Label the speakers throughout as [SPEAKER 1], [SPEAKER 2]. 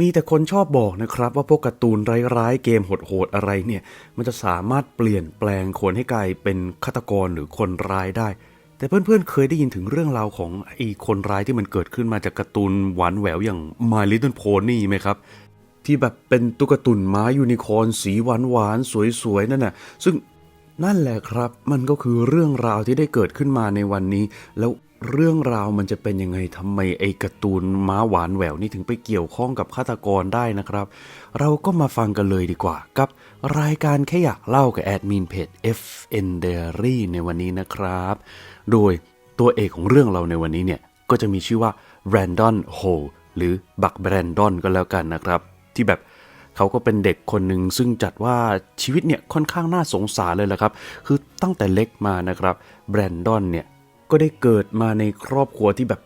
[SPEAKER 1] มีแต่คนชอบบอกนะครับว่าพวกการ์ตูนร้ายๆ เกมโหดๆอะไรเนี่ย มันจะสามารถเปลี่ยนแปลงคนให้กลายเป็นฆาตกรหรือคนร้ายได้ แต่เพื่อนๆเคยได้ยินถึงเรื่องราวของไอ้คนร้ายที่มันเกิดขึ้นมาจากการ์ตูนหวานแหววอย่าง My Little Pony ไหมครับ ที่แบบเป็นตุ๊กตุนม้ายูนิคอร์นสีหวานหวานๆสวยๆนั่นน่ะซึ่งนั่นแหละครับ มันก็คือเรื่องราวที่ได้เกิดขึ้นมาในวันนี้แล้ว เรื่องราวมันจะเป็นยังไงทำไมไอ้การ์ตูนม้าหวานแหววนี่ถึงไปเกี่ยวข้องกับฆาตกรได้นะครับ เราก็มาฟังกันเลยดีกว่า กับรายการแค่อยากเล่ากับแอดมินเพจ FN Diary ในวันนี้นะครับ โดยตัวเอกของเรื่องเราในวันนี้เนี่ยก็จะมีชื่อว่า Brandon Ho หรือบักแบรนดอนก็แล้วกันนะครับ ที่แบบเขาก็เป็นเด็กคนหนึ่งซึ่งจัดว่าชีวิตเนี่ยค่อนข้างน่าสงสารเลยแหละครับ คือตั้งแต่เล็กมานะครับแบรนดอนเนี่ย ก็ได้เกิดมาในครอบครัวที่แบบ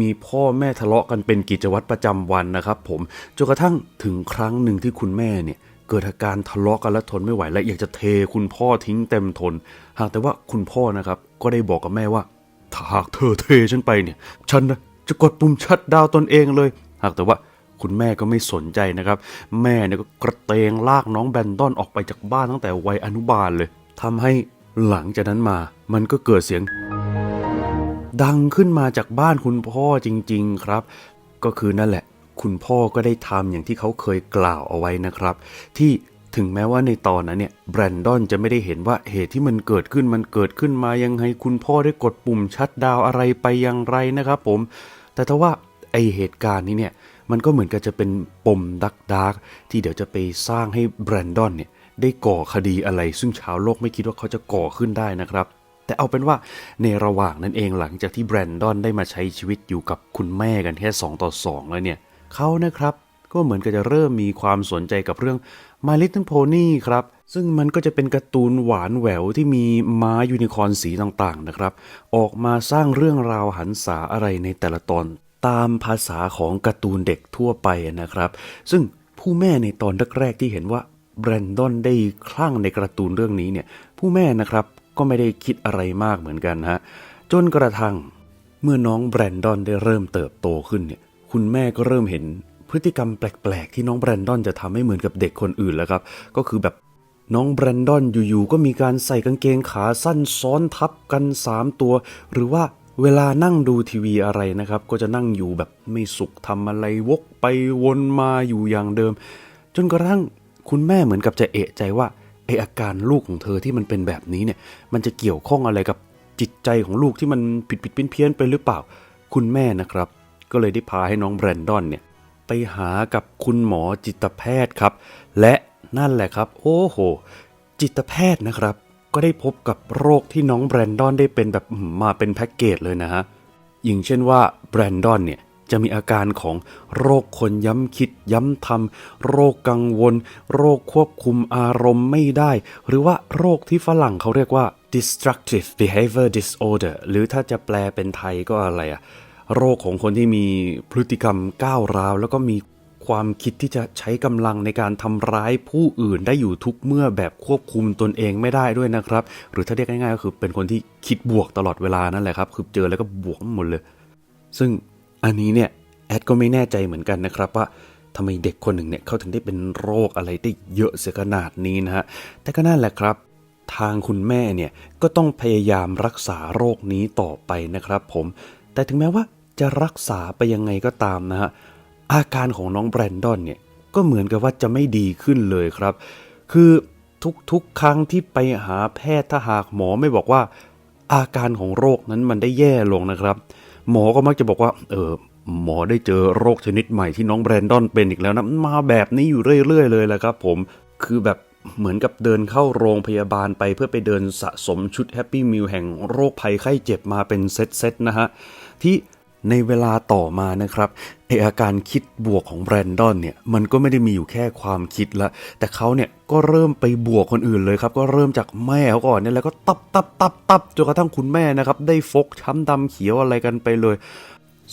[SPEAKER 1] มีพ่อแม่ทะเลาะกันเป็นกิจวัตรประจำวันนะครับ ผมจนกระทั่งถึงครั้งหนึ่งที่คุณแม่เนี่ยเกิดอาการทะเลาะกันและทนไม่ไหว และอยากจะเทคุณพ่อทิ้งเต็มทน หากแต่ว่าคุณพ่อนะครับ ก็ได้บอกกับแม่ว่าถ้าหากเธอเทฉันไปเนี่ย ฉันนะจะกดปุ่มชัดดาวน์ตนเองเลย หากแต่ว่าคุณแม่ก็ไม่สนใจนะครับ แม่เนี่ยก็กระเตงลากน้องแบนดอนออกไปจากบ้านตั้งแต่วัยอนุบาลเลยทำให้หลังจากนั้นมา มันก็เกิดเสียง ดังขึ้นมาจากบ้านคุณพ่อจริง ๆครับ ก็คือนั่นแหละ คุณพ่อก็ได้ทำอย่างที่เขาเคยกล่าวเอาไว้นะครับ ที่ถึงแม้ว่าในตอนนั้นเนี่ยแบรนดอนจะไม่ได้เห็นว่าเหตุที่มันเกิดขึ้นมันเกิดขึ้นมายังไงคุณพ่อได้กดปุ่มชัดดาวอะไรไปอย่างไรนะครับผม แต่ถ้าว่าไอเหตุการณ์นี้เนี่ยมันก็เหมือนกับจะเป็นปมดักดักที่เดี๋ยวจะไปสร้างให้แบรนดอนเนี่ยได้ก่อคดีอะไร ซึ่งชาวโลกไม่คิดว่าเขาจะก่อขึ้นได้นะครับ แต่เอาเป็นว่าในระหว่างนั้นเองหลังจากที่แบรนดอนได้มาใช้ชีวิตอยู่กับคุณแม่กันแค่ 2 ต่อ 2 แล้วเนี่ยเขานะครับก็เหมือนกับจะเริ่มมีความสนใจกับเรื่อง My Little Pony ครับ ซึ่งมันก็จะเป็นการ์ตูนหวานแหววที่มีม้ายูนิคอร์นสีต่างๆนะครับ ออกมาสร้างเรื่องราวหันษาอะไรในแต่ละตอน ตามภาษาของการ์ตูนเด็กทั่วไปนะครับ ซึ่งผู้แม่ในตอนแรกๆที่เห็นว่าแบรนดอนได้คลั่งในการ์ตูนเรื่องนี้เนี่ยผู้แม่นะครับ ก็ไม่ได้คิดอะไรมากเหมือนกันฮะจนกระทั่งเมื่อน้องแบรนดอนได้เริ่มเติบโตขึ้นเนี่ยคุณแม่ก็เริ่มเห็นพฤติกรรมแปลกๆ ที่น้องแบรนดอนจะทำให้เหมือนกับเด็กคนอื่นแล้วครับ ก็คือแบบน้องแบรนดอนอยู่ๆก็มีการใส่กางเกงขาสั้นซ้อนทับกัน 3 ตัว หรือว่าเวลานั่งดูทีวีอะไรนะครับ ก็จะนั่งอยู่แบบไม่สุขทำอะไรวกไปวนมาอยู่อย่างเดิม จนกระทั่งคุณแม่เหมือนกับจะเอะใจว่า ไออาการลูกของเธอที่มันเป็นแบบนี้เนี่ย มันจะเกี่ยวข้องอะไรกับจิตใจของลูกที่มันผิดผิดเพี้ยนๆไปหรือเปล่า คุณแม่นะครับ ก็เลยได้พาให้น้องแบรนดอนเนี่ยไปหากับคุณหมอจิตแพทย์ครับ และนั่นแหละครับ โอ้โห จิตแพทย์นะครับ ก็ได้พบกับโรคที่น้องแบรนดอนได้เป็นแบบมาเป็นแพ็กเกจเลยนะฮะอย่างเช่นว่าแบรนดอนเนี่ย จะมีอาการของโรคคนย้ำคิดย้ำทำโรคกังวล โรคควบคุมอารมณ์ไม่ได้ หรือว่าโรคที่ฝรั่งเขาเรียกว่า destructive behavior disorder หรือถ้าจะแปลเป็นไทยก็อะไรอะโรคของคนที่มีพฤติกรรมก้าวร้าว แล้วก็มีความคิดที่จะใช้กำลังในการทำร้ายผู้อื่นได้อยู่ทุกเมื่อแบบควบคุมตนเองไม่ได้ด้วยนะครับ หรือถ้าเรียกง่ายๆก็คือเป็นคนที่คิดบวกตลอดเวลานั่นแหละครับ คือเจอแล้วก็บวกหมดเลย ซึ่ง อันนี้เนี่ยแอดก็ไม่แน่ใจเหมือนกันนะครับว่าทำไมเด็กคนหนึ่งเนี่ยเขาถึงได้เป็นโรคอะไรได้เยอะเสียขนาดนี้นะฮะ แต่ก็นั่นแหละครับ ทางคุณแม่เนี่ยก็ต้องพยายามรักษาโรคนี้ต่อไปนะครับผม แต่ถึงแม้ว่าจะรักษาไปยังไงก็ตามนะฮะ อาการของน้องแบรนดอนเนี่ยก็เหมือนกับว่าจะไม่ดีขึ้นเลยครับ คือทุกๆครั้งที่ไปหาแพทย์ถ้าหากหมอไม่บอกว่า อาการของโรคนั้นมันได้แย่ลงนะครับ หมอก็มักจะบอกว่า เออหมอได้เจอโรคชนิดใหม่ที่น้องแบรนดอนเป็นอีกแล้วนะ มาแบบนี้อยู่เรื่อยๆเลยแหละครับผมคือแบบเหมือนกับเดินเข้าโรงพยาบาลไปเพื่อไปเดินสะสมชุดแฮปปี้มิลแห่งโรคภัยไข้เจ็บมาเป็นเซตๆนะฮะ ที่ ในเวลาต่อมานะครับไออาการคิดบวกของแบรนดอนเนี่ยมันก็ไม่ได้มีอยู่แค่ความคิดละ แต่เขาเนี่ยก็เริ่มไปบวกคนอื่นเลยครับ ก็เริ่มจากแม่เขาก่อนเนี่ยแล้วก็ตับตับตับตับจนกระทั่งคุณแม่นะครับ ได้ฟกช้ำดำเขียวอะไรกันไปเลย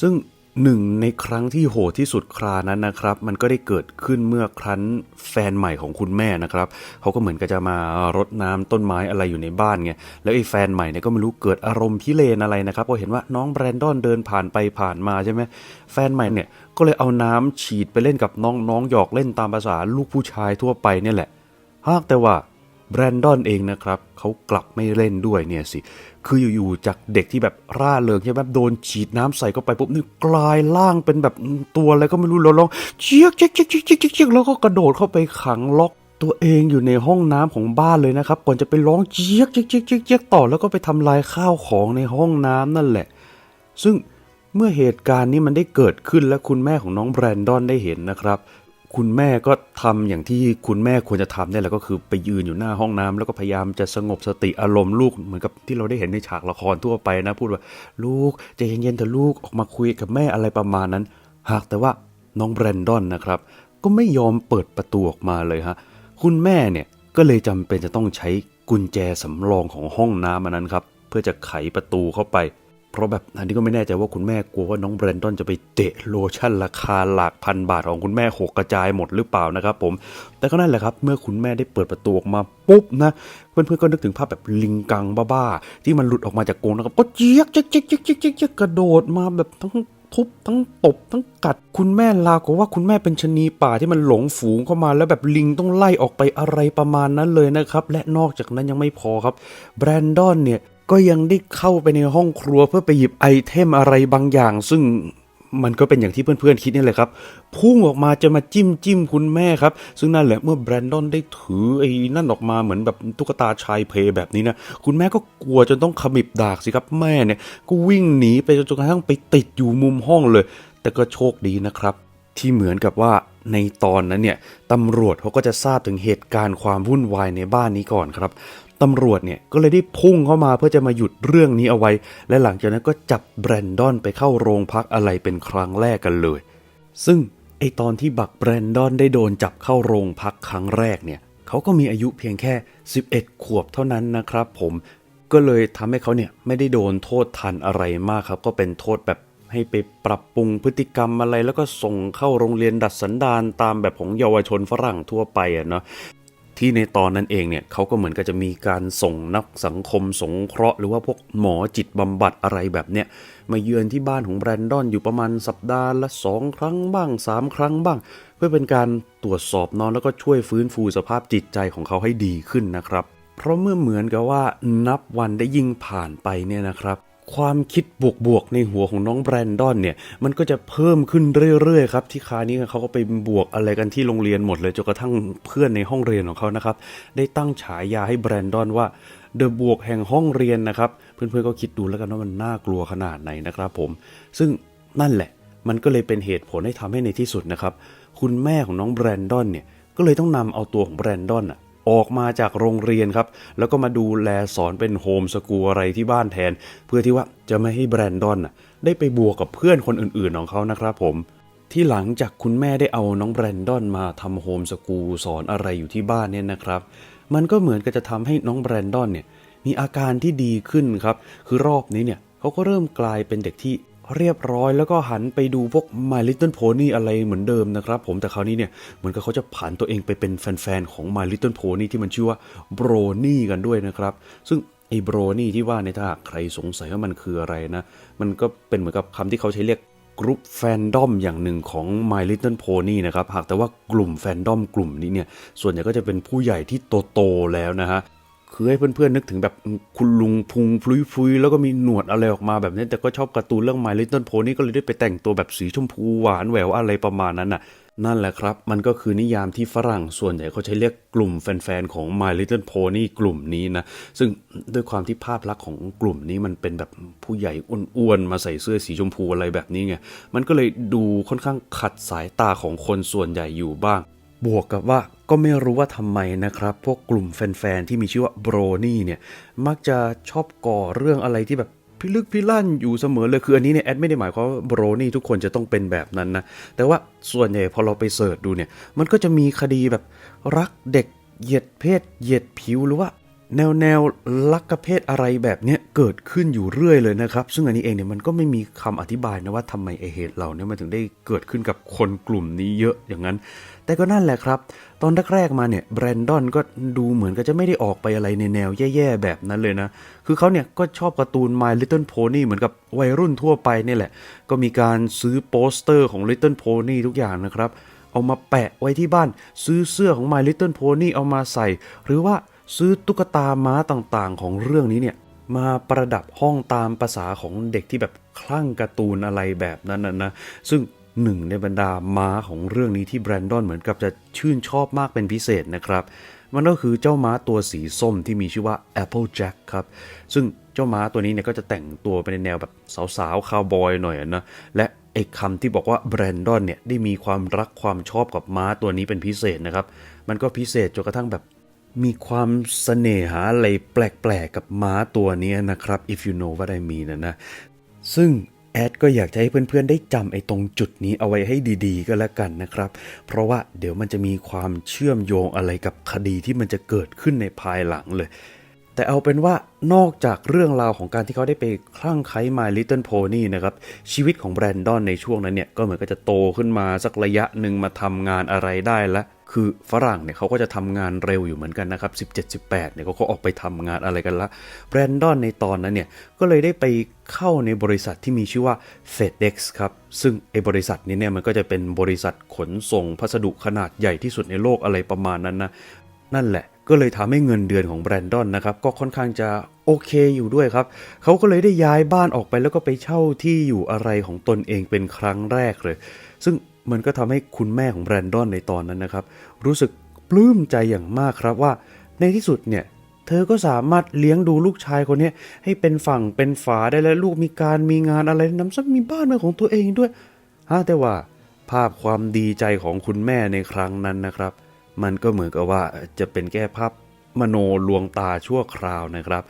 [SPEAKER 1] ซึ่ง หนึ่งในครั้งที่โหดที่สุดครานั้นนะครับ มันก็ได้เกิดขึ้นเมื่อครั้นแฟนใหม่ของคุณแม่นะครับเขาก็เหมือนกับจะมารดน้ำต้นไม้อะไรอยู่ในบ้านไงแล้วไอ้แฟนใหม่เนี่ยก็ไม่รู้เกิดอารมณ์พิเรนอะไรนะครับพอเห็นว่าน้องแบรนดอนเดินผ่านไปผ่านมาใช่ไหมแฟนใหม่เนี่ยก็เลยเอาน้ำฉีดไปเล่นกับน้องน้องหยอกเล่นตามภาษาลูกผู้ชายทั่วไปเนี่ยแหละหากแต่ว่า แบรนดอนเองนะครับเขากลับไม่เล่นด้วยเนี่ยสิ คืออยู่ๆจากเด็กที่แบบร่าเริงใช่ไหมโดนฉีดน้ำใส่เข้าไปปุ๊บนี่กลายร่างเป็นแบบตัวอะไรก็ไม่รู้แล้วร้องเชียกเชียกเชียกเชียกเชียกแล้วก็กระโดดเข้าไปขังล็อกตัวเองอยู่ในห้องน้ำของบ้านเลยนะครับ ก่อนจะไปร้องเชียกเชียกเชียกเชียกเชียกต่อแล้วก็ไปทำลายข้าวของในห้องน้ำนั่นแหละ ซึ่งเมื่อเหตุการณ์นี้มันได้เกิดขึ้นและคุณแม่ของน้องแบรนดอนได้เห็นนะครับ คุณแม่ก็ทำอย่างที่คุณแม่ควรจะทำเนี่ยแหละก็คือไปยืนอยู่หน้าห้องน้ำแล้วก็พยายามจะสงบสติอารมณ์ลูกเหมือนกับที่เราได้เห็นในฉากละครทั่วไปนะ พูดว่า ลูกใจเย็นๆเถอะลูกออกมาคุยกับแม่อะไรประมาณนั้น หากแต่ว่าน้องแบรนดอนนะครับ ก็ไม่ยอมเปิดประตูออกมาเลยฮะคุณแม่เนี่ยก็เลยจำเป็นจะต้องใช้กุญแจสำรองของห้องน้ำอันนั้นครับเพื่อจะไขประตูเข้าไป เพราะแบบอันนี้ก็ไม่แน่ใจว่าคุณแม่กลัวว่าน้องแบรนดอนจะไปเตะโลชั่นราคาหลักพันบาทของคุณแม่หกกระจายหมดหรือเปล่านะครับผม แต่ก็นั่นแหละครับ เมื่อคุณแม่ได้เปิดประตูออกมาปุ๊บนะเพื่อนๆก็นึกถึงภาพแบบลิงกังบ้าๆที่มันหลุดออกมาจากกรงนะครับก็เจี๊ยกเจี๊ยกเจี๊ยกเจี๊ยกเจี๊ยกกระโดดมาแบบทั้งทุบทั้งตบทั้งกัดคุณแม่ลาวกับว่าคุณแม่เป็นชนีป่าที่มันหลงฝูงเข้ามาแล้วแบบลิงต้องไล่ออกไปอะไรประมาณนั้นเลยนะครับ และนอกจากนั้นยังไม่พอครับ แบรนดอนเนี่ย ก็ยังได้เข้าไปในห้องครัวเพื่อไปหยิบไอเทมอะไรบางอย่าง ซึ่งมันก็เป็นอย่างที่เพื่อนๆคิดนี่แหละครับ พุ่งออกมาจะมาจิ้มจิ้มคุณแม่ครับ ซึ่งนั่นแหละเมื่อแบรนดอนได้ถือไอ้นั่นออกมาเหมือนแบบตุ๊กตาชายเพย์แบบนี้นะ คุณแม่ก็กลัวจนต้องขมิบดากสิครับแม่เนี่ย ก็วิ่งหนีไปจนกระทั่งไปติดอยู่มุมห้องเลย แต่ก็โชคดีนะครับ ที่เหมือนกับว่าในตอนนั้นเนี่ยตำรวจเขาก็จะทราบถึงเหตุการณ์ความวุ่นวายในบ้านนี้ก่อนครับ ตำรวจเนี่ยก็เลยได้พุ่งเข้ามาเพื่อจะมาหยุดเรื่องนี้เอาไว้ และหลังจากนั้นก็จับแบรนดอนไปเข้าโรงพักอะไรเป็นครั้งแรกกันเลย ซึ่งไอตอนที่บักแบรนดอนได้โดนจับเข้าโรงพักครั้งแรกเนี่ยเขาก็มีอายุเพียงแค่ 11 ขวบเท่านั้นนะครับ ผมก็เลยทำให้เขาเนี่ยไม่ได้โดนโทษทันอะไรมากครับ ก็เป็นโทษแบบให้ไปปรับปรุงพฤติกรรมอะไร แล้วก็ส่งเข้าโรงเรียนดัดสันดานตามแบบของเยาวชนฝรั่งทั่วไปอะเนาะ ที่ในตอนนั้นเองเนี่ยเขาก็เหมือนกับจะมีการส่งนักสังคมสงเคราะห์หรือว่าพวกหมอจิตบำบัดอะไรแบบเนี้ยมาเยือนที่บ้านของแบรนดอนอยู่ประมาณสัปดาห์ละสองครั้งบ้างสามครั้งบ้าง เพื่อเป็นการตรวจสอบน้องแล้วก็ช่วยฟื้นฟูสภาพจิตใจของเขาให้ดีขึ้นนะครับ เพราะเมื่อเหมือนกับว่านับวันได้ยิ่งผ่านไปเนี่ยนะครับ ความคิดบวกๆในหัวของน้องแบรนดอนเนี่ย มันก็จะเพิ่มขึ้นเรื่อยๆครับ ที่คานี้เขาก็ไปบวกอะไรกันที่โรงเรียนหมดเลยจนกระทั่งเพื่อนในห้องเรียนของเขานะครับ ได้ตั้งฉายาให้แบรนดอนว่าเดอะบวกแห่งห้องเรียนนะครับ เพื่อนๆก็คิดดูแล้วกันว่ามันน่ากลัวขนาดไหนนะครับผม ซึ่งนั่นแหละ มันก็เลยเป็นเหตุผลให้ทำให้ในที่สุดนะครับ คุณแม่ของน้องแบรนดอนเนี่ย ก็เลยต้องนำเอาตัวของแบรนดอนอะ ออกมาจากโรงเรียนครับ แล้วก็มาดูแลสอนเป็นโฮมสกูลอะไรที่บ้านแทน เพื่อที่ว่าจะไม่ให้แบรนดอนน่ะได้ไปบวกกับเพื่อนคนอื่นๆของเขานะครับผมที่หลังจากคุณแม่ได้เอาน้องแบรนดอนมาทำโฮมสกูลสอนอะไรอยู่ที่บ้านเนี่ยนะครับ มันก็เหมือนกับจะทำให้น้องแบรนดอนเนี่ยมีอาการที่ดีขึ้นครับ คือรอบนี้เนี่ยเขาก็เริ่มกลายเป็นเด็กที่ เรียบร้อยแล้วก็หันไปดูพวก My Little Pony อะไรเหมือนเดิมนะครับผมแต่คราวนี้เนี่ยเหมือนกับเขาจะผ่านตัวเองไปเป็นแฟนๆของ My Little Pony ที่มันชื่อว่า Brony กันด้วยนะครับ ซึ่งไอ้ Brony ที่ว่าในยถ้าใครสงสัยว่ามันคืออะไรนะ มันก็เป็นเหมือนกับคำที่เขาใช้เรียกกรุ๊ปแฟนดอมอย่างหนึ่งของ My Little Pony นะครับหากแต่ว่ากลุ่มแฟนดอมกลุ่มนี้เนี่ยส่วนใหญ่ก็จะเป็นผู้ใหญ่ที่โตๆแล้วนะฮะ คือให้เพื่อนๆนึกถึงแบบคุณลุงพุงฟุยๆแล้วก็มีหนวดอะไรออกมาแบบนี้ แต่ก็ชอบการ์ตูนเรื่อง My Little Pony ก็เลยได้ไปแต่งตัวแบบสีชมพูหวานแหววอะไรประมาณนั้นน่ะ นั่นแหละครับ มันก็คือนิยามที่ฝรั่งส่วนใหญ่เขาใช้เรียกกลุ่มแฟนๆ ของ My Little Pony กลุ่มนี้นะ ซึ่งด้วยความที่ภาพลักษณ์ของกลุ่มนี้มันเป็นแบบผู้ใหญ่อ้วนๆ มาใส่เสื้อสีชมพูอะไรแบบนี้ไง มันก็เลยดูค่อนข้างขัดสายตาของคนส่วนใหญ่อยู่บ้าง บวกกับว่าก็ไม่รู้ว่าทำไมนะครับ พวกกลุ่มแฟนๆ ที่มีชื่อว่าโบรนี่เนี่ย มักจะชอบก่อเรื่องอะไรที่แบบพิลึกพิลั่นอยู่เสมอเลยคืออันนี้เนี่ยแอดไม่ได้หมายความว่าโบรนี่ทุกคนจะต้องเป็นแบบนั้นนะ แต่ว่าส่วนใหญ่พอเราไปเสิร์ชดูเนี่ย มันก็จะมีคดีแบบรักเด็กเหยียดเพศเหยียดผิวหรือว่าแนวแนวลักกะเพศอะไรแบบนี้เกิดขึ้นอยู่เรื่อยเลยนะครับ ซึ่งอันนี้เองเนี่ยมันก็ไม่มีคำอธิบายนะว่าทำไมไอเหตุเหล่านี้มันถึงได้เกิดขึ้นกับคนกลุ่มนี้เยอะอย่างนั้น แต่ก็นั่นแหละครับ ตอนแรกๆมาเนี่ยแบรนดอนก็ดูเหมือนก็จะไม่ได้ออกไปอะไรในแนวแย่ๆแบบนั้นเลยนะ คือเขาเนี่ยก็ชอบการ์ตูน My Little Pony เหมือนกับวัยรุ่นทั่วไปนี่แหละ ก็มีการซื้อโปสเตอร์ของ Little Pony ทุกอย่างนะครับเอามาแปะไว้ที่บ้าน ซื้อเสื้อของ My Little Pony เอามาใส่ หรือว่าซื้อตุ๊กตาม้าต่างๆ ของเรื่องนี้เนี่ยมาประดับห้องตามภาษาของเด็กที่แบบคลั่งการ์ตูนอะไรแบบนั้นนะนะซึ่ง หนึ่งในบรรดาม้าของเรื่องนี้ที่แบรนดอนเหมือนกับจะชื่นชอบมากเป็นพิเศษนะครับ มันก็คือเจ้าม้าตัวสีส้มที่มีชื่อว่า Apple Jack ครับ ซึ่งเจ้าม้าตัวนี้เนี่ยก็จะแต่งตัวไปในแนวแบบสาวๆคาวบอยหน่อยนะ และไอ้คำที่บอกว่าแบรนดอนเนี่ยได้มีความรักความชอบกับม้าตัวนี้เป็นพิเศษนะครับ มันก็พิเศษจนกระทั่งแบบมีความเสน่หาอะไรแปลกๆกับม้าตัวนี้นะครับ if you know what I mean นะนะซึ่ง ดก็อยากจะให้เพื่อนๆได้จำไอ้ตรงจุดนี้เอาไว้ให้ดีๆ ก็แล้วกันนะครับ เพราะว่าเดี๋ยวมันจะมีความเชื่อมโยงอะไรกับคดีที่มันจะเกิดขึ้นในภายหลังเลย แต่เอาเป็นว่านอกจากเรื่องราวของการที่เขาได้ไปคลั่งไคล้ My Little Pony นะครับ ชีวิตของแบรนดอนในช่วงนั้นเนี่ย ก็เหมือนก็จะโตขึ้นมาสักระยะหนึ่งมาทำงานอะไรได้แล้ว คือฝรั่งเนี่ยเขาก็จะทำงานเร็วอยู่เหมือนกันนะครับ 17 18เนี่ยเขาก็ออกไปทำงานอะไรกันละแบรนดอนในตอนนั้นเนี่ย ก็เลยได้ไปเข้าในบริษัทที่มีชื่อว่า FedEx ครับ ซึ่งไอ้บริษัทนี้เนี่ยมันก็จะเป็นบริษัทขนส่งพัสดุขนาดใหญ่ที่สุดในโลกอะไรประมาณนั้นนะนั่นแหละก็เลยทำให้เงินเดือนของแบรนดอนนะครับ ก็ค่อนข้างจะโอเคอยู่ด้วยครับ เขาก็เลยได้ย้ายบ้านออกไปแล้วก็ไปเช่าที่อยู่อะไรของตนเองเป็นครั้งแรกเลย ซึ่ง มันก็ทำให้คุณแม่ของแบรนดอนในตอนนั้นนะครับ รู้สึกปลื้มใจอย่างมากครับว่า ในที่สุดเนี่ยเธอก็สามารถเลี้ยงดูลูกชายคนนี้ให้เป็นฝั่งเป็นฝาได้และลูกมีการมีงานอะไรน้ำซ้ำมีบ้านเป็นของตัวเองด้วยฮะแต่ว่าภาพความดีใจของคุณแม่ในครั้งนั้นนะครับ มันก็เหมือนกับว่าจะเป็นแค่ภาพมโนลวงตาชั่วคราวนะครับ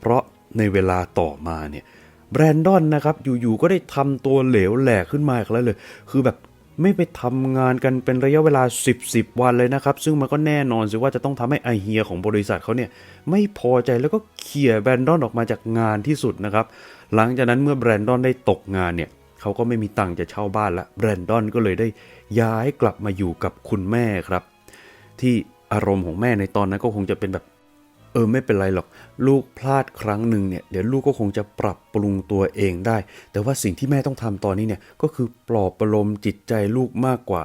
[SPEAKER 1] เพราะในเวลาต่อมาเนี่ยแบรนดอนนะครับอยู่ๆก็ได้ทำตัวเหลวแหลกขึ้นมาอีกแล้วเลย คือแบบ ไม่ไปทำงานกันเป็นระยะเวลา 10 10 วันเลยนะครับ ซึ่งมันก็แน่นอนสิว่าจะต้องทำให้ไอเฮียของบริษัทเขาเนี่ย ไม่พอใจแล้วก็เขี่ยแบรนดอนออกมาจากงานที่สุดนะครับ หลังจากนั้นเมื่อแบรนดอนได้ตกงานเนี่ยเขาก็ไม่มีตังค์จะเช่าบ้านละแบรนดอนก็เลยได้ย้ายกลับมาอยู่กับคุณแม่ครับ ที่อารมณ์ของแม่ในตอนนั้นก็คงจะเป็นแบบ ออไม่เป็นไรหรอก ลูกพลาดครั้งหนึ่งเนี่ยเดี๋ยวลูกก็คงจะปรับปรุงตัวเองได้ แต่ว่าสิ่งที่แม่ต้องทำตอนนี้เนี่ยก็คือปลอบประโลมจิตใจลูกมากกว่า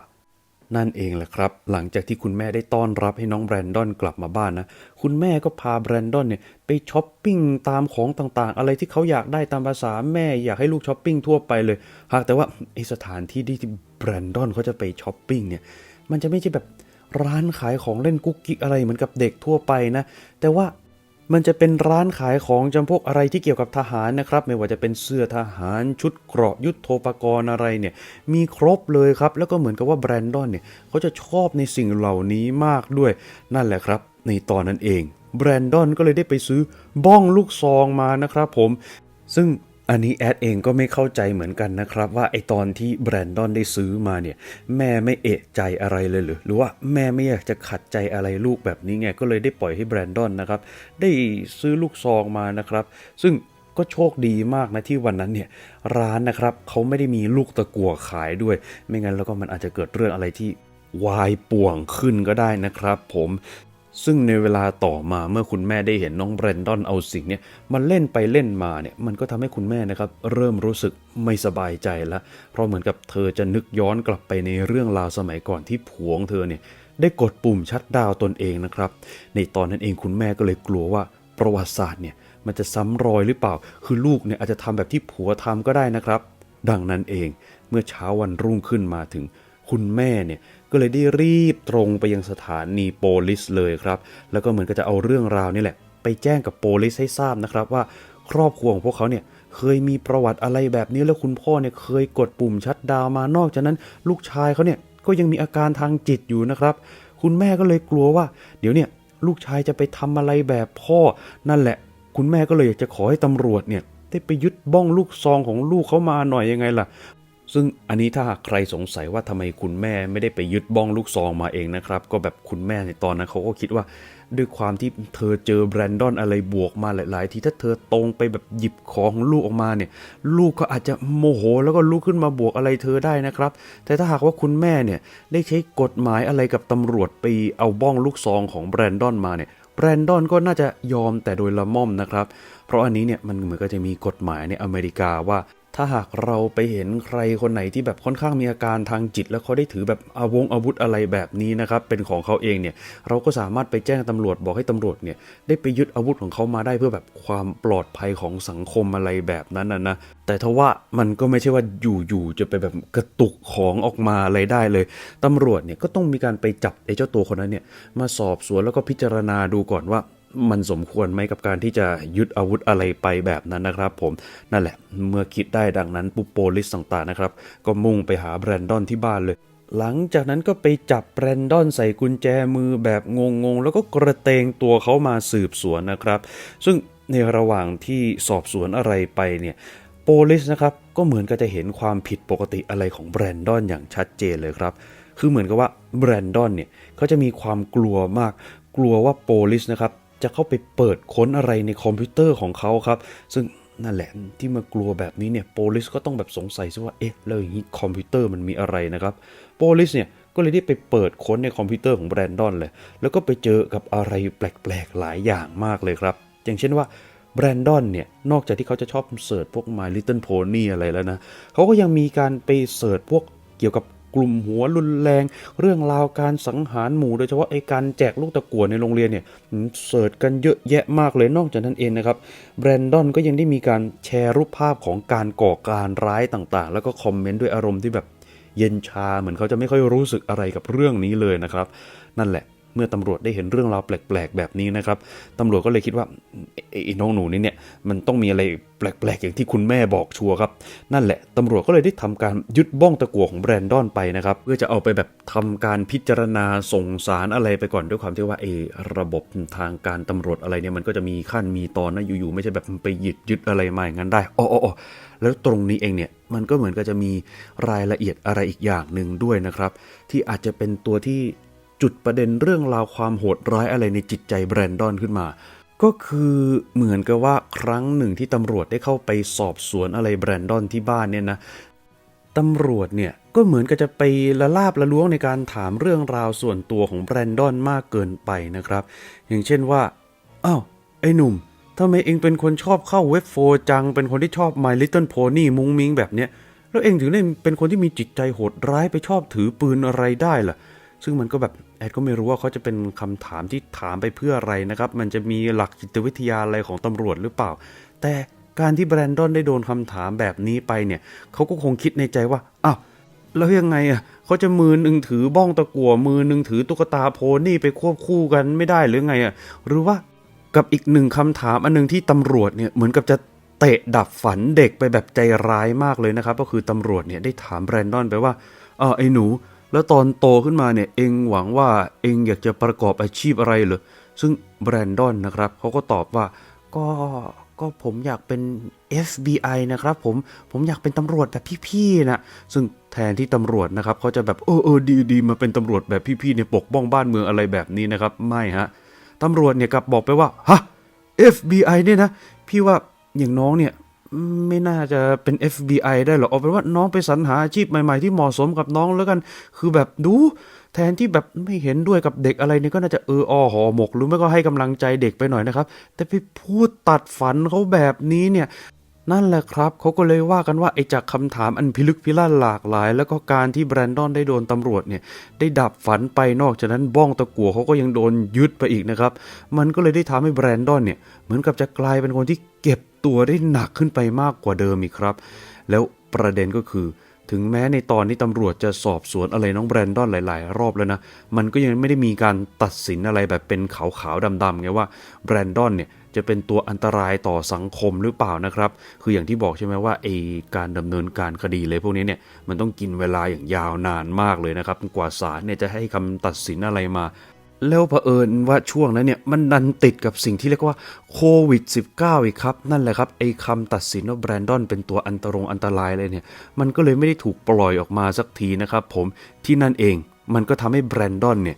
[SPEAKER 1] นั่นเองแหละครับ หลังจากที่คุณแม่ได้ต้อนรับให้น้องแบรนดอนกลับมาบ้านนะ คุณแม่ก็พาแบรนดอนเนี่ยไปช้อปปิ้งตามของต่างๆ อะไรที่เขาอยากได้ตามภาษาแม่อยากให้ลูกช้อปปิ้งทั่วไปเลย หากแต่ว่าไอสถานที่ที่แบรนดอนเขาจะไปช้อปปิ้งเนี่ยมันจะไม่ใช่แบบ ร้านขายของเล่นกุ๊กกิ๊กอะไรเหมือนกับเด็กทั่วไปนะ แต่ว่ามันจะเป็นร้านขายของจำพวกอะไรที่เกี่ยวกับทหารนะครับ ไม่ว่าจะเป็นเสื้อทหารชุดเกราะยุทโธปกรณ์อะไรเนี่ยมีครบเลยครับ แล้วก็เหมือนกับว่าแบรนดอนเนี่ยเขาจะชอบในสิ่งเหล่านี้มากด้วย นั่นแหละครับ ในตอนนั้นเองแบรนดอนก็เลยได้ไปซื้อบ้องลูกซองมานะครับผม ซึ่ง อันนี้แอดเองก็ไม่เข้าใจเหมือนกันนะครับ ว่าไอตอนที่แบรนดอนได้ซื้อมาเนี่ย แม่ไม่เอะใจอะไรเลยหรือหรือว่าแม่ไม่อยากจะขัดใจอะไรลูกแบบนี้ไงก็เลยได้ปล่อยให้แบรนดอนนะครับ ได้ซื้อลูกซองมานะครับ ซึ่งก็โชคดีมากนะที่วันนั้นเนี่ยร้านนะครับเขาไม่ได้มีลูกตะกั่วขายด้วย ไม่งั้นแล้วก็มันอาจจะเกิดเรื่องอะไรที่วายป่วงขึ้นก็ได้นะครับ ผม ซึ่งในเวลาต่อมาเมื่อคุณแม่ได้เห็นน้องแบรนดอนเอาสิ่งนี้มันเล่นไปเล่นมาเนี่ยมันก็ทำให้คุณแม่นะครับเริ่มรู้สึกไม่สบายใจแล้วเพราะเหมือนกับเธอจะนึกย้อนกลับไปในเรื่องราวสมัยก่อนที่ผัวของเธอเนี่ยได้กดปุ่มชัดดาวตนเองนะครับ ในตอนนั้นเองคุณแม่ก็เลยกลัวว่าประวัติศาสตร์เนี่ยมันจะซ้ำรอยหรือเปล่า คือลูกเนี่ยอาจจะทำแบบที่ผัวทำก็ได้นะครับ ดังนั้นเองเมื่อเช้าวันรุ่งขึ้นมาถึงคุณแม่เนี่ย ก็เลยได้รีบตรงไปยังสถานีโปลิสเลยครับ แล้วก็เหมือนก็จะเอาเรื่องราวนี่แหละ ไปแจ้งกับโปลิสให้ทราบนะครับว่าครอบครัวของพวกเขาเนี่ยเคยมีประวัติอะไรแบบนี้แล้วคุณพ่อเนี่ยเคยกดปุ่มชัดดาวมานอกจากนั้น ลูกชายเขาเนี่ยก็ยังมีอาการทางจิตอยู่นะครับ คุณแม่ก็เลยกลัวว่า เดี๋ยวเนี่ยลูกชายจะไปทำอะไรแบบพ่อ นั่นแหละ คุณแม่ก็เลยอยากจะขอให้ตำรวจเนี่ยได้ไปยึดบ้องลูกซองของลูกเขามาหน่อยยังไงล่ะ ซึ่งอันนี้ถ้าใครสงสัยว่าทำไมคุณแม่ไม่ได้ไปยึดบ้องลูกซองมาเองนะครับ ก็แบบคุณแม่ในตอนนั้นเขาก็คิดว่า ด้วยความที่เธอเจอแบรนดอนอะไรบวกมาหลาย ๆ ทีถ้าเธอตรงไปแบบหยิบของของลูกออกมาเนี่ย ลูกก็อาจจะโมโห แล้วก็ลุกขึ้นมาบวกอะไรเธอได้นะครับ แต่ถ้าหากว่าคุณแม่เนี่ยได้ใช้กฎหมายอะไรกับตำรวจไปเอาบ้องลูกซองของแบรนดอนมาเนี่ยแบรนดอนก็น่าจะยอมแต่โดยละม่อมนะครับ เพราะอันนี้เนี่ยมันเหมือนก็จะมีกฎหมายในอเมริกาว่า ถ้าหากเราไปเห็นใครคนไหนที่แบบค่อนข้างมีอาการทางจิต แล้วเขาได้ถือแบบอาวงอาวุธอะไรแบบนี้นะครับเป็นของเขาเองเนี่ยเราก็สามารถไปแจ้งตำรวจบอกให้ตำรวจเนี่ยได้ไปยึดอาวุธของเขามาได้เพื่อแบบความปลอดภัยของสังคมอะไรแบบนั้นนะนะแต่ทว่ามันก็ไม่ใช่ว่าอยู่ๆจะไปแบบกระตุกของออกมาอะไรได้เลยตำรวจเนี่ยก็ต้องมีการไปจับไอ้เจ้าตัวคนนั้นเนี่ยมาสอบสวนแล้วก็พิจารณาดูก่อนว่า มันสมควรไหมกับการที่จะยึดอาวุธอะไรไปแบบนั้นนะครับผมนั่นแหละเมื่อคิดได้ดังนั้นปุ๊บโปลิสต่างๆนะครับ ก็มุ่งไปหาแบรนดอนที่บ้านเลย หลังจากนั้นก็ไปจับแบรนดอนใส่กุญแจมือแบบงงๆ แล้วก็กระเตงตัวเขามาสืบสวนนะครับ ซึ่งในระหว่างที่สอบสวนอะไรไปเนี่ยโปลิสนะครับก็เหมือนกับจะเห็นความผิดปกติอะไรของแบรนดอนอย่างชัดเจนเลยครับคือเหมือนกับว่าแบรนดอนเนี่ยเขาจะมีความกลัวมากกลัวว่าโปลิสนะครับ จะเข้าไปเปิดค้นอะไรในคอมพิวเตอร์ของเขาครับ ซึ่งนั่นแหละที่มากลัวแบบนี้เนี่ยโปลิสก็ต้องแบบสงสัยซิว่าเอ๊ะแล้วอย่างนี้คอมพิวเตอร์มันมีอะไรนะครับโปลิสเนี่ยก็เลยได้ไปเปิดค้นในคอมพิวเตอร์ของแบรนดอนเลย แล้วก็ไปเจอกับอะไรแปลกๆหลายอย่างมากเลยครับ อย่างเช่นว่าแบรนดอนเนี่ย นอกจากที่เขาจะชอบเสิร์ชพวก My Little Pony อะไรแล้วนะ เขาก็ยังมีการไปเสิร์ชพวกเกี่ยวกับ กลุ่มหัวรุนแรง เรื่องราวการสังหารหมู่ โดยเฉพาะไอ้การแจกลูกตะกั่วในโรงเรียนเนี่ยเสิร์ชกันเยอะแยะมากเลยนอกจากนั้นเองนะครับแบรนดอนก็ยังได้มีการแชร์รูปภาพของการก่อการร้ายต่างๆ แล้วก็คอมเมนต์ด้วยอารมณ์ที่แบบเย็นชาเหมือนเขาจะไม่ค่อยรู้สึกอะไรกับเรื่องนี้เลยนะครับ นั่นแหละเมื่อตำรวจได้เห็นเรื่องราวแปลกๆ แบบนี้นะครับตำรวจก็เลยคิดว่าไอ้ไอ้น้องหนูนี่เนี่ย มันต้องมีอะไรแปลกๆ อย่างที่คุณแม่บอกชัวร์ครับ นั่นแหละตำรวจก็เลยได้ทำการยึดบ้องตะกั่วของแบรนดอนไปนะครับ เพื่อจะเอาไปแบบทำการพิจารณาส่งสารอะไรไปก่อนด้วยความที่ว่าไอ้ระบบทางการตำรวจอะไรเนี่ยมันก็จะมีขั้นมีตอนนะอยู่ๆไม่ใช่แบบไปหยิดยึดอะไรมาอย่างนั้นได้อ๋ออ๋อแล้วตรงนี้เองเนี่ยมันก็เหมือนกับจะมีรายละเอียดอะไรอีกอย่างหนึ่งด้วยนะครับ ที่อาจจะเป็นตัวที่จุดประเด็นเรื่องราวความโหดร้ายอะไรในจิตใจแบรนดอนขึ้นมา ก็คือเหมือนกับว่าครั้งหนึ่งที่ตำรวจได้เข้าไปสอบสวนอะไรแบรนดอนที่บ้านเนี่ยนะตำรวจเนี่ยก็เหมือนกับจะไปละลาบละล้วงในการถามเรื่องราวส่วนตัวของแบรนดอนมากเกินไปนะครับ อย่างเช่นว่าอ้าวไอ้หนุ่มทำไมเองเป็นคนชอบเข้าเว็บโฟจัง เป็นคนที่ชอบ My Little Pony มุงมิงแบบเนี้ยแล้วเองถึงได้เป็นคนที่มีจิตใจโหดร้ายไปชอบถือปืนอะไรได้ล่ะ ซึ่งมันก็แบบ แอดก็ไม่รู้ว่าเขาจะเป็นคำถามที่ถามไปเพื่ออะไรนะครับ มันจะมีหลักจิตวิทยาอะไรของตำรวจหรือเปล่า แต่การที่แบรนดอนได้โดนคำถามแบบนี้ไปเนี่ยเขาก็คงคิดในใจว่าอ้าวแล้วยังไงอะเขาจะมือหนึ่งถือบ้องตะกั่วมือหนึ่งถือตุ๊กตาโพนี่ไปควบคู่กันไม่ได้หรือไงอะหรือว่ากับอีกหนึ่งคำถามอันหนึงที่ตำรวจเนี่ยเหมือนกับจะเตะดับฝันเด็กไปแบบใจร้ายมากเลยนะครับ ก็คือตำรวจเนี่ยได้ถามแบรนดอนไปว่าเออไอ้หนู แล้วตอนโตขึ้นมาเนี่ยเองหวังว่าเองอยากจะประกอบอาชีพอะไรเหรอ ซึ่งแบรนดอนนะครับเขาก็ตอบว่าก็ก็ผมอยากเป็น FBI นะครับผมผมอยากเป็นตำรวจแบบพี่ๆนะซึ่งแทนที่ตำรวจนะครับเขาจะแบบเออเออดีดีมาเป็นตำรวจแบบพี่ๆเนี่ยปกป้องบ้านเมืองอะไรแบบนี้นะครับ ไม่ฮะตำรวจเนี่ยกลับบอกไปว่าฮะ FBI เนี่ยนะ พี่ว่าอย่างน้องเนี่ย ไม่น่าจะเป็น FBI ได้หรอกเอาเป็นว่าน้องไปสรรหาอาชีพใหม่ๆที่เหมาะสมกับน้องแล้วกัน คือแบบดูแทนที่แบบไม่เห็นด้วยกับเด็กอะไรเนี่ยก็น่าจะเอออหอหมก หรือไม่ก็ให้กำลังใจเด็กไปหน่อยนะครับ แต่ไปพูดตัดฝันเขาแบบนี้เนี่ย นั่นแหละครับเขาก็เลยว่ากันว่าไอ้จากคำถามอันพิลึกพิลั่นหลากหลาย แล้วก็การที่แบรนดอนได้โดนตำรวจเนี่ย ได้ดับฝันไปนอกจากนั้นบ้องตะกัวเขาก็ยังโดนยึดไปอีกนะครับ มันก็เลยได้ทำให้แบรนดอนเนี่ยเหมือนกับจะกลายเป็นคนที่เก็บ ตัวได้หนักขึ้นไปมากกว่าเดิมอีกครับ แล้วประเด็นก็คือ ถึงแม้ในตอนนี้ตำรวจจะสอบสวนอะไรน้องแบรนดอนหลาย ๆ รอบแล้วนะ มันก็ยังไม่ได้มีการตัดสินอะไรแบบเป็นขาวๆดำๆไงว่าแบรนดอนเนี่ยจะเป็นตัวอันตรายต่อสังคมหรือเปล่านะครับ คืออย่างที่บอกใช่ไหมว่าไอการดำเนินการคดีเลยพวกนี้เนี่ยมันต้องกินเวลาอย่างยาวนานมากเลยนะครับ กว่าศาลเนี่ยจะให้คำตัดสินอะไรมา แล้วเผอิญว่าช่วงนั้นเนี่ยมันดันติดกับสิ่งที่เรียกว่าโควิด -19 อีกครับ นั่นแหละครับ ไอ้คำตัดสินว่าแบรนดอนเป็นตัวอันตรงอันตรายเลยเนี่ย มันก็เลยไม่ได้ถูกปล่อยออกมาสักทีนะครับผมที่นั่นเองมันก็ทำให้แบรนดอนเนี่ย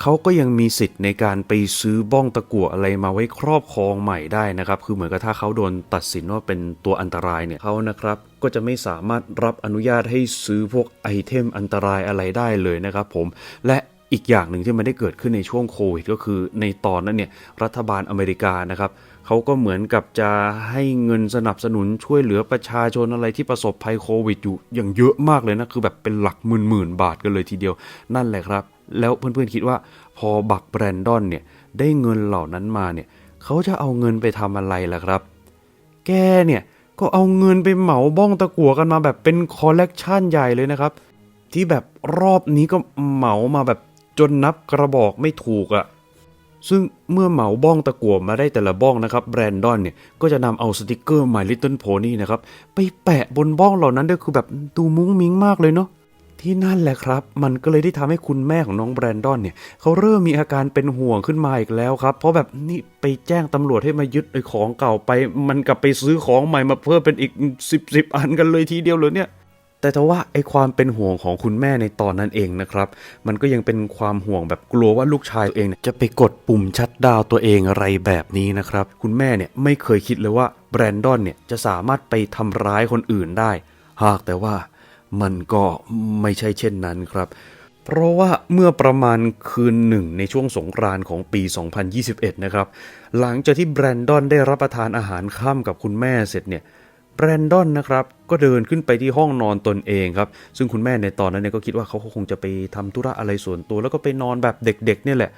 [SPEAKER 1] เขาก็ยังมีสิทธิ์ในการไปซื้อบ้องตะกั่วอะไรมาไว้ครอบครองใหม่ได้นะครับ คือเหมือนกับถ้าเขาโดนตัดสินว่าเป็นตัวอันตรายเนี่ยเขานะครับ ก็จะไม่สามารถรับอนุญาตให้ซื้อพวกไอเทมอันตรายอะไรได้เลยนะครับผม และ อีกอย่างหนึ่งที่มันได้เกิดขึ้นในช่วงโควิดก็คือในตอนนั้นเนี่ยรัฐบาลอเมริกานะครับเขาก็เหมือนกับจะให้เงินสนับสนุนช่วยเหลือประชาชนอะไรที่ประสบภัยโควิดอยู่อย่างเยอะมากเลยนะคือแบบเป็นหลักหมื่นหมื่นบาทกันเลยทีเดียว นั่นแหละครับ แล้วเพื่อนๆคิดว่าพอบักแบรนดอนเนี่ยได้เงินเหล่านั้นมาเนี่ยเขาจะเอาเงินไปทำอะไรล่ะครับ แกเนี่ยก็เอาเงินไปเหมาบ้องตะกั่วกันมาแบบเป็นคอลเลกชันใหญ่เลยนะครับที่แบบรอบนี้ก็เหมามาแบบ จนนับกระบอกไม่ถูกอะซึ่งเมื่อเหมาบ้องตะกั่วมาได้แต่ละบ้องนะครับแบรนดอนเนี่ยก็จะนำเอาสติกเกอร์ My Little Pony นะครับไปแปะบนบ้องเหล่านั้นด้วยคือแบบดูมุ้งมิ้งมากเลยเนาะที่นั่นแหละครับ มันก็เลยได้ทำให้คุณแม่ของน้องแบรนดอนเนี่ยเขาเริ่มมีอาการเป็นห่วงขึ้นมาอีกแล้วครับ เพราะแบบนี่ไปแจ้งตำรวจให้มายึดไอ้ของเก่าไป มันกลับไปซื้อของใหม่มาเพิ่มเป็นอีก10บสอันกันเลยทีเดียวเลยเนี่ย แต่ว่าไอความเป็นห่วงของคุณแม่ในตอนนั้นเองนะครับ มันก็ยังเป็นความห่วงแบบกลัวว่าลูกชายตัวเองเนี่ยจะไปกดปุ่มชัดดาวตัวเองอะไรแบบนี้นะครับ คุณแม่เนี่ยไม่เคยคิดเลยว่าแบรนดอนเนี่ยจะสามารถไปทำร้ายคนอื่นได้ หากแต่ว่ามันก็ไม่ใช่เช่นนั้นครับ เพราะว่าเมื่อประมาณคืนหนึ่งในช่วงสงกรานของปี 2021 นะครับ หลังจากที่แบรนดอนได้รับประทานอาหารค่ำกับคุณแม่เสร็จเนี่ย แบรนดอนนะครับก็เดินขึ้นไปที่ห้องนอนตนเองครับ ซึ่งคุณแม่ในตอนนั้นเนี่ยก็คิดว่าเขาคงจะไปทำธุระอะไรส่วนตัว แล้วก็ไปนอนแบบเด็กๆเนี่ยแหละ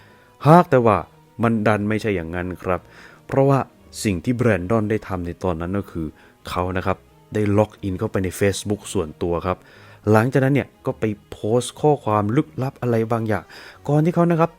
[SPEAKER 1] หากแต่ว่ามันดันไม่ใช่อย่างนั้นครับ เพราะว่าสิ่งที่แบรนดอนได้ทำในตอนนั้นก็คือเขานะครับได้ล็อกอินเข้าไปใน Facebook ส่วนตัวครับ หลังจากนั้นเนี่ยก็ไปโพสต์ข้อความลึกลับอะไรบางอย่าง ก่อนที่เขานะครับ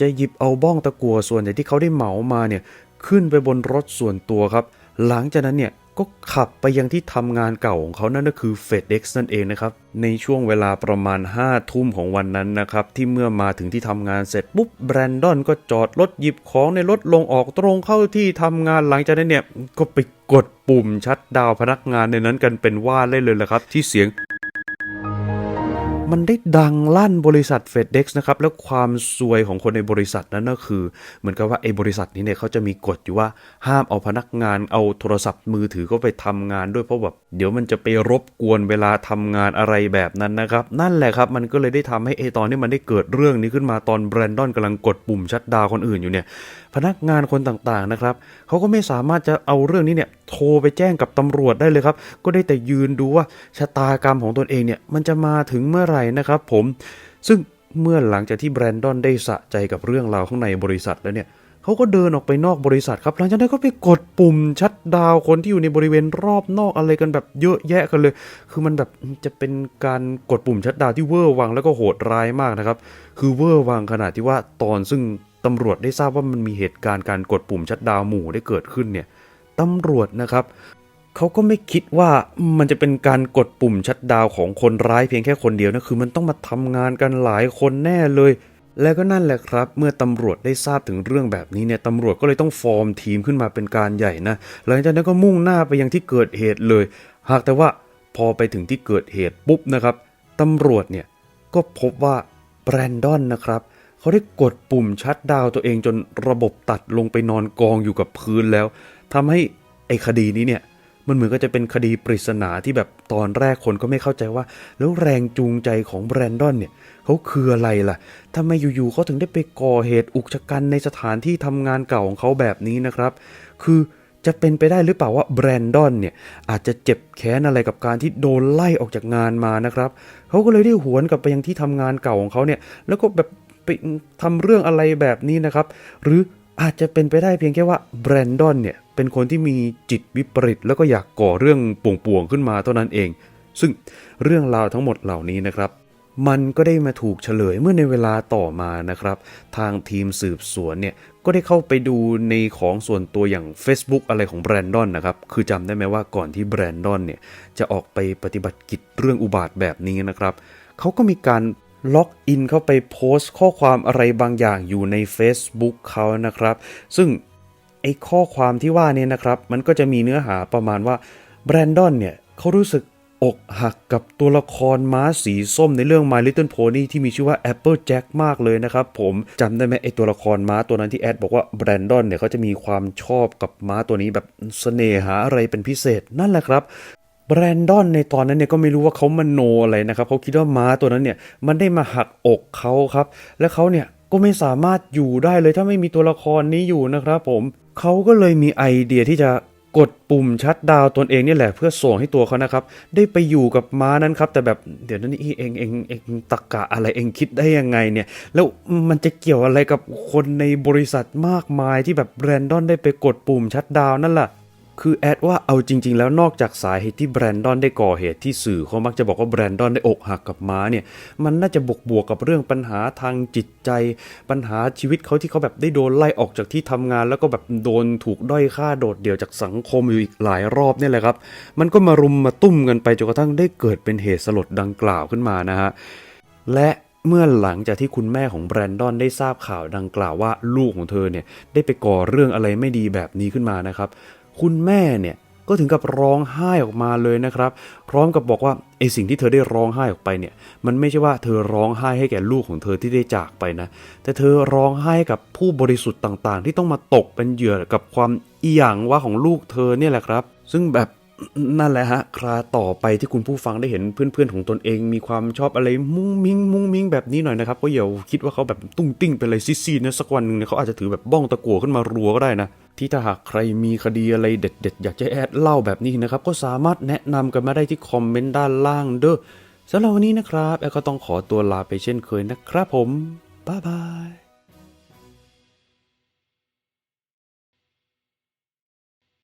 [SPEAKER 1] จะหยิบเอาบ้องตะกัวส่วนใหญ่ที่เขาได้เหมามาเนี่ยขึ้นไปบนรถส่วนตัวครับ หลังจากนั้นเนี่ย ก็ขับไปยังที่ทำงานเก่าของเขานั่นก็คือ FedEx นั่นเองนะครับ ในช่วงเวลาประมาณ 5 ทุ่มของวันนั้นนะครับ ที่เมื่อมาถึงที่ทำงานเสร็จปุ๊บแบรนดอนก็จอดรถหยิบของในรถลงออกตรงเข้าที่ทำงานหลังจากนั้นเนี่ย ก็ไปกดปุ่มชัดดาวพนักงานในนั้นกันเป็นว่าเล่นเลยแหละครับ ที่เสียง มันได้ดังลั่นบริษัท FedEx นะครับ แล้วความซวยของคนในบริษัทนั้นก็คือ เหมือนกับว่าไอ้บริษัทนี้เนี่ยเขาจะมีกฎอยู่ว่าห้ามเอาพนักงานเอาโทรศัพท์มือถือก็ไปทำงานด้วยเพราะแบบเดี๋ยวมันจะไปรบกวนเวลาทำงานอะไรแบบนั้นนะครับ นั่นแหละครับมันก็เลยได้ทำให้ไอ้ตอนที่มันได้เกิดเรื่องนี้ขึ้นมาตอนแบรนดอนกำลังกดปุ่มชัดดาวคนอื่นอยู่เนี่ยพนักงานคนต่างๆนะครับเขาก็ไม่สามารถจะเอาเรื่องนี้เนี่ยโทรไปแจ้งกับตำรวจได้เลยครับก็ได้แต่ยืนดูว่าชะตากรรมของตนเองเนี่ยมันจะมาถึงเมื่อไหร่นะครับผมซึ่งเมื่อหลังจากที่แบรนดอนได้สะใจกับเรื่องราวข้างในบริษัทแล้วเนี่ยเขาก็เดินออกไปนอกบริษัทครับ หลังจากนั้นก็ไปกดปุ่มชัดดาวคนที่อยู่ในบริเวณรอบนอกอะไรกันแบบเยอะแยะกันเลย คือมันแบบจะเป็นการกดปุ่มชัดดาวที่เวอร์วังแล้วก็โหดร้ายมากนะครับ คือเวอร์วังขนาดที่ว่าตอนซึ่งตำรวจได้ทราบว่ามันมีเหตุการณ์การกดปุ่มชัดดาวหมู่ได้เกิดขึ้นเนี่ยตำรวจนะครับ เขาก็ไม่คิดว่ามันจะเป็นการกดปุ่มชัดดาวของคนร้ายเพียงแค่คนเดียวนะคือมันต้องมาทำงานกันหลายคนแน่เลย และก็นั่นแหละครับ เมื่อตำรวจได้ทราบถึงเรื่องแบบนี้เนี่ยตำรวจก็เลยต้องฟอร์มทีมขึ้นมาเป็นการใหญ่นะหลังจากนั้นก็มุ่งหน้าไปยังที่เกิดเหตุเลย หากแต่ว่าพอไปถึงที่เกิดเหตุปุ๊บนะครับตำรวจเนี่ยก็พบว่าแบรนดอนนะครับเขาได้กดปุ่มชัดดาวตัวเองจนระบบตัดลงไปนอนกองอยู่กับพื้นแล้วทำให้ไอ้คดีนี้เนี่ย มันเหมือนก็จะเป็นคดีปริศนาที่แบบตอนแรกคนก็ไม่เข้าใจว่า แล้วแรงจูงใจของแบรนดอนเนี่ยเขาคืออะไรล่ะทำไมอยู่ๆเขาถึงได้ไปก่อเหตุอุกชะกันในสถานที่ทำงานเก่าของเขาแบบนี้นะครับ คือจะเป็นไปได้หรือเปล่าว่าแบรนดอนเนี่ยอาจจะเจ็บแค้นอะไรกับการที่โดนไล่ออกจากงานมานะครับเขาก็เลยได้หวนกลับไปยังที่ทำงานเก่าของเขาเนี่ยแล้วก็แบบไปทำเรื่องอะไรแบบนี้นะครับ หรืออาจจะเป็นไปได้เพียงแค่ว่าแบรนดอนเนี่ย เป็นคนที่มีจิตวิปริต แล้วก็อยากก่อเรื่องป่วงๆขึ้นมาเท่านั้นเอง ซึ่งเรื่องราวทั้งหมดเหล่านี้นะครับ มันก็ได้มาถูกเฉลยเมื่อในเวลาต่อมานะครับ ทางทีมสืบสวนเนี่ยก็ได้เข้าไปดูในของส่วนตัวอย่าง Facebook อะไรของแบรนดอนนะครับ คือจำได้ไหมว่าก่อนที่แบรนดอนเนี่ยจะออกไปปฏิบัติกิจเรื่องอุบาทแบบนี้นะครับเขาก็มีการล็อกอินเข้าไปโพสต์ข้อความอะไรบางอย่างอยู่ใน Facebook เขานะครับ ซึ่ง ไอ้ข้อความที่ว่านี้นะครับ มันก็จะมีเนื้อหาประมาณว่าแบรนดอนเนี่ยเขารู้สึกอกหักกับตัวละครม้าสีส้มในเรื่อง My Little Pony ที่มีชื่อว่า Apple Jack มากเลยนะครับผมจำได้ไหมไอตัวละครม้าตัวนั้นที่แอดบอกว่าแบรนดอนเนี่ยเขาจะมีความชอบกับม้าตัวนี้แบบเสน่หาอะไรเป็นพิเศษนั่นแหละครับแบรนดอนในตอนนั้นเนี่ยก็ไม่รู้ว่าเขามโนอะไรนะครับเขาคิดว่าม้าตัวนั้นเนี่ยมันได้มาหักอกเขาครับ และเขาเนี่ยก็ไม่สามารถอยู่ได้เลยถ้าไม่มีตัวละครนี้อยู่นะครับผมเขาก็เลยมีไอเดียที่จะกดปุ่มชัดดาวตนเองนี่แหละเพื่อส่งให้ตัวเขานะครับ ได้ไปอยู่กับม้านั้นครับ แต่แบบเดี๋ยวนั้นเองเองเองตักกะอะไรเองคิดได้ยังไงเนี่ย แล้วมันจะเกี่ยวอะไรกับคนในบริษัทมากมายที่แบบแบรนดอนได้ไปกดปุ่มชัดดาวนั่นล่ะ คือแอดว่าเอาจริง ๆ แล้วนอกจากสาเหตุที่แบรนดอนได้ก่อเหตุที่สื่อเขามักจะบอกว่าแบรนดอนได้อกหักกับม้าเนี่ย มันน่าจะบวกบวกกับเรื่องปัญหาทางจิตใจ ปัญหาชีวิตเขาที่เขาแบบได้โดนไล่ออกจากที่ทำงาน แล้วก็แบบโดนถูกด้อยค่าโดดเดี่ยวจากสังคมอยู่อีกหลายรอบเนี่ยแหละครับ มันก็มารุมมาตุ้มกันไปจนกระทั่งได้เกิดเป็นเหตุสลดดังกล่าวขึ้นมานะฮะ และเมื่อหลังจากที่คุณแม่ของแบรนดอนได้ทราบข่าวดังกล่าวว่าลูกของเธอเนี่ยได้ไปก่อเรื่องอะไรไม่ดีแบบนี้ขึ้นมานะครับ คุณแม่เนี่ยก็ถึงกับร้องไห้ออกมาเลยนะครับ พร้อมกับบอกว่าไอสิ่งที่เธอได้ร้องไห้ออกไปเนี่ย มันไม่ใช่ว่าเธอร้องไห้ให้แก่ลูกของเธอที่ได้จากไปนะ แต่เธอร้องไห้กับผู้บริสุทธิ์ต่างๆ ที่ต้องมาตกเป็นเหยื่อกับความอีหยังว่าของลูกเธอเนี่ยแหละครับ ซึ่งแบบนั่นแหละฮะ คราต่อไปที่คุณผู้ฟังได้เห็นเพื่อนๆของตนเองมีความชอบอะไรมุ้งมิ้งมุ้งมิ้งแบบนี้หน่อยนะครับก็อย่าคิดว่าเขาแบบตุ้งติ้งเป็นอะไรซีๆนะสักวันหนึ่งเนี่ยเขาอาจจะถือแบบบ้องตะกั่วขึ้นมารัวก็ได้นะ ที่ถ้าหากใครมีคดีอะไรเด็ดๆ อยากจะแอดเล่าแบบนี้นะครับ ก็สามารถแนะนำกันมาได้ที่คอมเมนต์ด้านล่างเด้อสำหรับวันนี้นะครับ แอดก็ต้องขอตัวลาไปเช่นเคยนะครับผม บ๊ายบาย